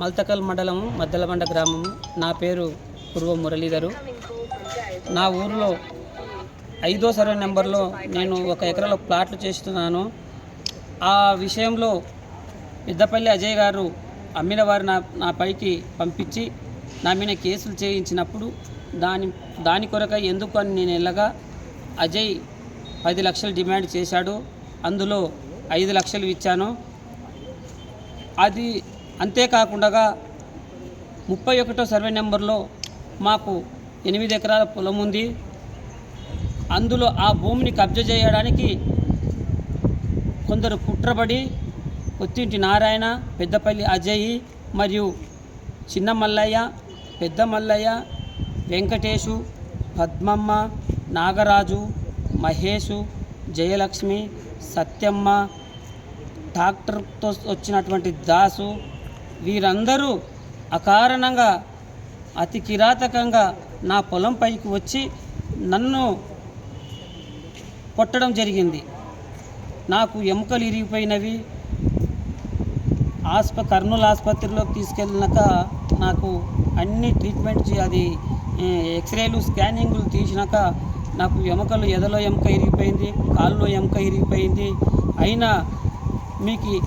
మల్తకల్ మండలము మద్దలబండ గ్రామము. నా పేరు పూర్వ మురళీధరు. నా ఊరిలో ఐదో సర్వే నెంబర్లో నేను ఒక ఎకరాలో ప్లాట్లు చేస్తున్నాను. ఆ విషయంలో పెద్దపల్లి అజయ్ గారు అమ్మిన వారు నా నా పైకి పంపించి నా మీద కేసులు చేయించినప్పుడు దాని దాని కొరకై ఎందుకు అని నేను వెళ్ళగా అజయ్ పది లక్షలు డిమాండ్ చేశాడు. అందులో ఐదు లక్షలు ఇచ్చాను. అది అంతేకాకుండా ముప్పై ఒకటో సర్వే నెంబర్లో మాకు ఎనిమిది ఎకరాల పొలం ఉంది. అందులో ఆ భూమిని కబ్జా చేయడానికి కొందరు కుట్రబడి కొత్తింటి నారాయణ పెద్దపల్లి అజయ్ మరియు చిన్న మల్లయ్య పెద్ద మల్లయ్య వెంకటేషు పద్మమ్మ నాగరాజు మహేషు జయలక్ష్మి సత్యమ్మ డాక్టర్తో వచ్చినటువంటి దాసు వీరందరూ అకారణంగా అతి కిరాతకంగా నా పొలం పైకి వచ్చి నన్ను కొట్టడం జరిగింది. నాకు ఎముకలు ఇరిగిపోయినవి. ఆస్ప కర్నూలు ఆసుపత్రిలోకి తీసుకెళ్ళినాక నాకు అన్ని ట్రీట్మెంట్ చే- అది ఎక్స్రేలు స్కానింగ్లు తీసినాక నాకు ఎముకలు ఎదలో ఎముక ఇరిగిపోయింది కాళ్ళలో ఎముక ఇరిగిపోయింది. అయినా మీకు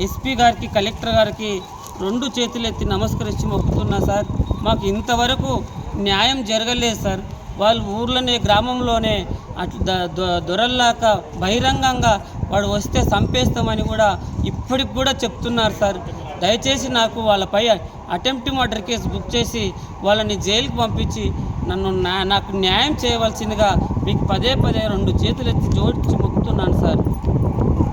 ఎస్పీ గారికి కలెక్టర్ గారికి రెండు చేతులు ఎత్తి నమస్కరించి మొక్కుతున్నా సార్. మాకు ఇంతవరకు న్యాయం జరగలేదు సార్. వాళ్ళు ఊర్లోనే గ్రామంలోనే అట్లా ద- దొ- దొరల్లాక బహిరంగంగా వాడు వస్తే చంపేస్తామని కూడా ఇప్పటికి కూడా చెప్తున్నారు సార్. దయచేసి నాకు వాళ్ళపై అటెంప్ట్ మర్డర్ కేసు బుక్ చేసి వాళ్ళని జైలుకి పంపించి నన్ను నాకు న్యాయం చేయవలసిందిగా మీకు పదే పదే రెండు చేతులు ఎత్తి జోడించి మొక్కుతున్నాను సార్.